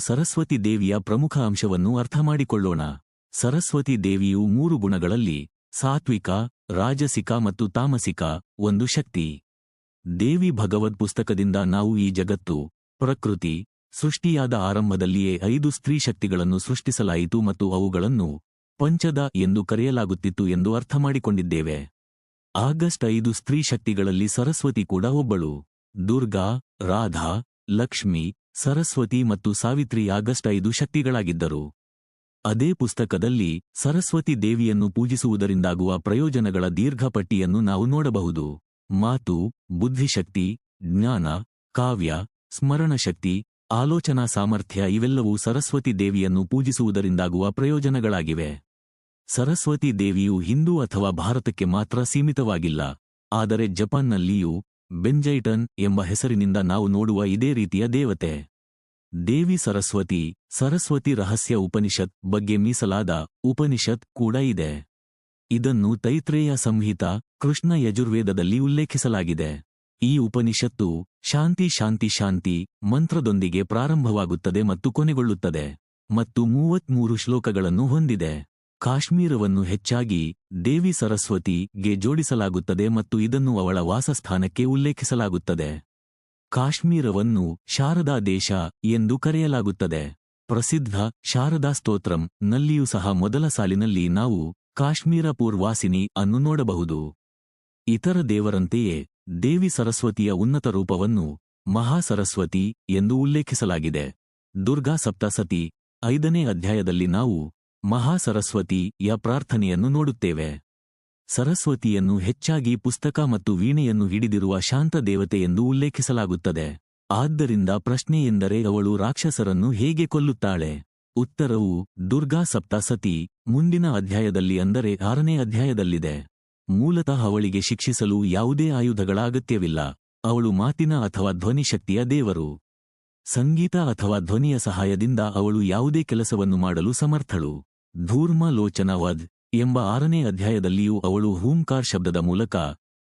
ಸರಸ್ವತಿ ದೇವಿಯ ಪ್ರಮುಖ ಅಂಶವನ್ನು ಅರ್ಥಮಾಡಿಕೊಳ್ಳೋಣ. ಸರಸ್ವತಿ ದೇವಿಯು ಮೂರು ಗುಣಗಳಲ್ಲಿ ಸಾತ್ವಿಕ, ರಾಜಸಿಕ ಮತ್ತು ತಾಮಸಿಕ ಒಂದು ಶಕ್ತಿ. ದೇವಿ ಭಗವದ್ ಪುಸ್ತಕದಿಂದ ನಾವು ಈ ಜಗತ್ತು, ಪ್ರಕೃತಿ, ಸೃಷ್ಟಿಯಾದ ಆರಂಭದಲ್ಲಿಯೇ ಐದು ಸ್ತ್ರೀ ಶಕ್ತಿಗಳನ್ನು ಸೃಷ್ಟಿಸಲಾಯಿತು ಮತ್ತು ಅವುಗಳನ್ನು ಪಂಚದ ಎಂದು ಕರೆಯಲಾಗುತ್ತಿತ್ತು ಎಂದು ಅರ್ಥಮಾಡಿಕೊಂಡಿದ್ದೇವೆ. ಆಗಸ್ಟ್ ಐದು ಸ್ತ್ರೀ ಶಕ್ತಿಗಳಲ್ಲಿ ಸರಸ್ವತಿ ಕೂಡ ಒಬ್ಬಳು. ದುರ್ಗಾ, ರಾಧಾ ಲಕ್ಷ್ಮಿ, ಸರಸ್ವತಿ ಮತ್ತು ಸಾವಿತ್ರಿ ಆಗಸ್ಟ್ ಐದು ಶಕ್ತಿಗಳಾಗಿದ್ದರು. ಅದೇ ಪುಸ್ತಕದಲ್ಲಿ ಸರಸ್ವತಿ ದೇವಿಯನ್ನು ಪೂಜಿಸುವುದರಿಂದಾಗುವ ಪ್ರಯೋಜನಗಳ ದೀರ್ಘ ಪಟ್ಟಿಯನ್ನು ನಾವು ನೋಡಬಹುದು. ಮಾತು, ಬುದ್ಧಿಶಕ್ತಿ, ಜ್ಞಾನ, ಕಾವ್ಯ, ಸ್ಮರಣಶಕ್ತಿ, ಆಲೋಚನಾ ಸಾಮರ್ಥ್ಯ ಇವೆಲ್ಲವೂ ಸರಸ್ವತಿ ದೇವಿಯನ್ನು ಪೂಜಿಸುವುದರಿಂದಾಗುವ ಪ್ರಯೋಜನಗಳಾಗಿವೆ. ಸರಸ್ವತಿ ದೇವಿಯು ಹಿಂದೂ ಅಥವಾ ಭಾರತಕ್ಕೆ ಮಾತ್ರ ಸೀಮಿತವಾಗಿಲ್ಲ. ಆದರೆ ಜಪಾನ್ನಲ್ಲಿಯೂ ಬೆಂಜೈಟನ್ ಎಂಬ ಹೆಸರಿನಿಂದ ನಾವು ನೋಡುವ ಇದೇ ರೀತಿಯ ದೇವತೆ. ದೇವಿ ಸರಸ್ವತಿ ಸರಸ್ವತಿ ರಹಸ್ಯ ಉಪನಿಷತ್ ಬಗ್ಗೆ ಮೀಸಲಾದ ಉಪನಿಷತ್ ಕೂಡ ಇದೆ. ಇದನ್ನು ತೈತ್ರೇಯ ಸಂಹಿತ ಕೃಷ್ಣ ಯಜುರ್ವೇದದಲ್ಲಿ ಉಲ್ಲೇಖಿಸಲಾಗಿದೆ. ಈ ಉಪನಿಷತ್ತು ಶಾಂತಿ ಶಾಂತಿ ಶಾಂತಿ ಮಂತ್ರದೊಂದಿಗೆ ಪ್ರಾರಂಭವಾಗುತ್ತದೆ ಮತ್ತು ಕೊನೆಗೊಳ್ಳುತ್ತದೆ ಮತ್ತು ಮೂವತ್ಮೂರು ಶ್ಲೋಕಗಳನ್ನು ಹೊಂದಿದೆ. ಕಾಶ್ಮೀರವನ್ನು ಹೆಚ್ಚಾಗಿ ದೇವಿ ಸರಸ್ವತಿಗೆ ಜೋಡಿಸಲಾಗುತ್ತದೆ ಮತ್ತು ಇದನ್ನು ಅವಳ ವಾಸಸ್ಥಾನಕ್ಕೆ ಉಲ್ಲೇಖಿಸಲಾಗುತ್ತದೆ. ಕಾಶ್ಮೀರವನ್ನು ಶಾರದಾ ದೇಶ ಎಂದು ಕರೆಯಲಾಗುತ್ತದೆ. ಪ್ರಸಿದ್ಧ ಶಾರದಾ ಸ್ತೋತ್ರಂ ನಲ್ಲಿಯೂ ಸಹ ಮೊದಲ ಸಾಲಿನಲ್ಲಿ ನಾವು ಕಾಶ್ಮೀರ ಪೂರ್ವಾಸಿನಿ ಅನ್ನು ನೋಡಬಹುದು. ಇತರ ದೇವರಂತೆಯೇ ದೇವಿ ಸರಸ್ವತಿಯ ಉನ್ನತ ರೂಪವನ್ನು ಮಹಾಸರಸ್ವತಿ ಎಂದು ಉಲ್ಲೇಖಿಸಲಾಗಿದೆ. ದುರ್ಗಾ ಸಪ್ತಸತಿ ಐದನೇ ಅಧ್ಯಾಯದಲ್ಲಿ ನಾವು ಮಹಾಸರಸ್ವತಿಯ ಪ್ರಾರ್ಥನೆಯನ್ನು ನೋಡುತ್ತೇವೆ. ಸರಸ್ವತಿಯನ್ನು ಹೆಚ್ಚಾಗಿ ಪುಸ್ತಕ ಮತ್ತು ವೀಣೆಯನ್ನು ಹಿಡಿದಿರುವ ಶಾಂತ ದೇವತೆ ಎಂದು ಉಲ್ಲೇಖಿಸಲಾಗುತ್ತದೆ. ಆದ್ದರಿಂದ ಪ್ರಶ್ನೆಯೆಂದರೆ ಅವಳು ರಾಕ್ಷಸರನ್ನು ಹೇಗೆ ಕೊಲ್ಲುತ್ತಾಳೆ? ಉತ್ತರವು ದುರ್ಗಾ ಸಪ್ತಸತಿ, ಮುಂದಿನ ಅಧ್ಯಾಯದಲ್ಲಿ ಅಂದರೆ ಆರನೇ ಅಧ್ಯಾಯದಲ್ಲಿದೆ. ಮೂಲತಃ ಅವಳಿಗೆ ಶಿಕ್ಷಿಸಲು ಯಾವುದೇ ಆಯುಧಗಳ ಅಗತ್ಯವಿಲ್ಲ ಅವಳು ಮಾತಿನ ಅಥವಾ ಧ್ವನಿಶಕ್ತಿಯ ದೇವರು. ಸಂಗೀತ ಅಥವಾ ಧ್ವನಿಯ ಸಹಾಯದಿಂದ ಅವಳು ಯಾವುದೇ ಕೆಲಸವನ್ನು ಮಾಡಲು ಸಮರ್ಥಳು. ಧೂರ್ಮ ಲೋಚನ ವಧ್ ಎಂಬ ಆರನೇ ಅಧ್ಯಾಯದಲ್ಲಿಯೂ ಅವಳು ಹೂಂಕಾರ್ ಶಬ್ದದ ಮೂಲಕ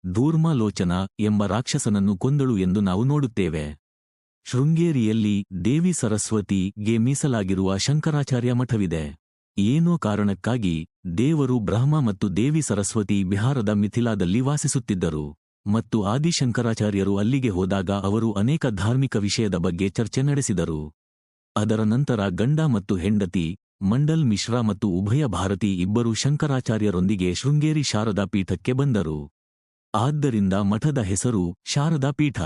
ಧೂರ್ಮಲೋಚನ ಎಂಬ ರಾಕ್ಷಸನನ್ನು ಕೊಂದಳು ಎಂದು ನಾವು ನೋಡುತ್ತೇವೆ. ಶೃಂಗೇರಿಯಲ್ಲಿ ದೇವಿ ಸರಸ್ವತಿಗೆ ಮೀಸಲಾಗಿರುವ ಶಂಕರಾಚಾರ್ಯ ಮಠವಿದೆ. ಏನೋ ಕಾರಣಕ್ಕಾಗಿ ದೇವರು ಬ್ರಹ್ಮ ಮತ್ತು ದೇವಿ ಸರಸ್ವತಿ ಬಿಹಾರದ ಮಿಥಿಲಾದಲ್ಲಿ ವಾಸಿಸುತ್ತಿದ್ದರು. ಮತ್ತು ಆದಿಶಂಕರಾಚಾರ್ಯರು ಅಲ್ಲಿಗೆ ಹೋದಾಗ ಅವರು ಅನೇಕ ಧಾರ್ಮಿಕ ವಿಷಯದ ಬಗ್ಗೆ ಚರ್ಚೆ ನಡೆಸಿದರು. ಅದರ ನಂತರ ಗಂಡ ಮತ್ತು ಹೆಂಡತಿ ಮಂಡಲ್ ಮಿಶ್ರಾ ಮತ್ತು ಉಭಯ ಭಾರತಿ ಇಬ್ಬರು ಶಂಕರಾಚಾರ್ಯರೊಂದಿಗೆ ಶೃಂಗೇರಿ ಶಾರದಾ ಪೀಠಕ್ಕೆ ಬಂದರು. ಆದ್ದರಿಂದ ಮಠದ ಹೆಸರು ಶಾರದಾ ಪೀಠ.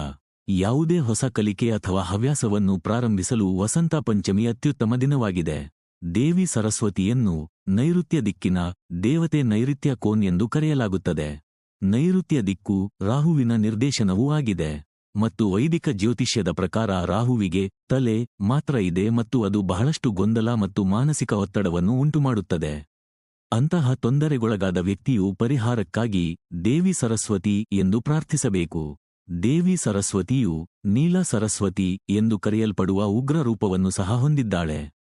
ಯಾವುದೇ ಹೊಸ ಕಲಿಕೆ ಅಥವಾ ಹವ್ಯಾಸವನ್ನು ಪ್ರಾರಂಭಿಸಲು ವಸಂತ ಪಂಚಮಿ ಅತ್ಯುತ್ತಮ ದಿನವಾಗಿದೆ. ದೇವಿ ಸರಸ್ವತಿಯನ್ನು ನೈಋತ್ಯ ದಿಕ್ಕಿನ ದೇವತೆ ನೈಋತ್ಯ ಕೋನ್ ಎಂದು ಕರೆಯಲಾಗುತ್ತದೆ. ನೈಋತ್ಯ ದಿಕ್ಕು ರಾಹುವಿನ ನಿರ್ದೇಶನವೂ ಆಗಿದೆ. ಮತ್ತು ವೈದಿಕ ಜ್ಯೋತಿಷ್ಯದ ಪ್ರಕಾರ ರಾಹುವಿಗೆ ತಲೆ ಮಾತ್ರ ಇದೆ ಮತ್ತು ಅದು ಬಹಳಷ್ಟು ಗೊಂದಲ ಮತ್ತು ಮಾನಸಿಕ ಒತ್ತಡವನ್ನು ಉಂಟುಮಾಡುತ್ತದೆ. ಅಂತಹ ತೊಂದರೆಗೊಳಗಾದ ವ್ಯಕ್ತಿಯು ಪರಿಹಾರಕ್ಕಾಗಿ ದೇವಿ ಸರಸ್ವತಿ ಎಂದು ಪ್ರಾರ್ಥಿಸಬೇಕು. ದೇವಿ ಸರಸ್ವತಿಯು ನೀಲ ಸರಸ್ವತಿ ಎಂದು ಕರೆಯಲ್ಪಡುವ ಉಗ್ರ ರೂಪವನ್ನು ಸಹ ಹೊಂದಿದ್ದಾಳೆ.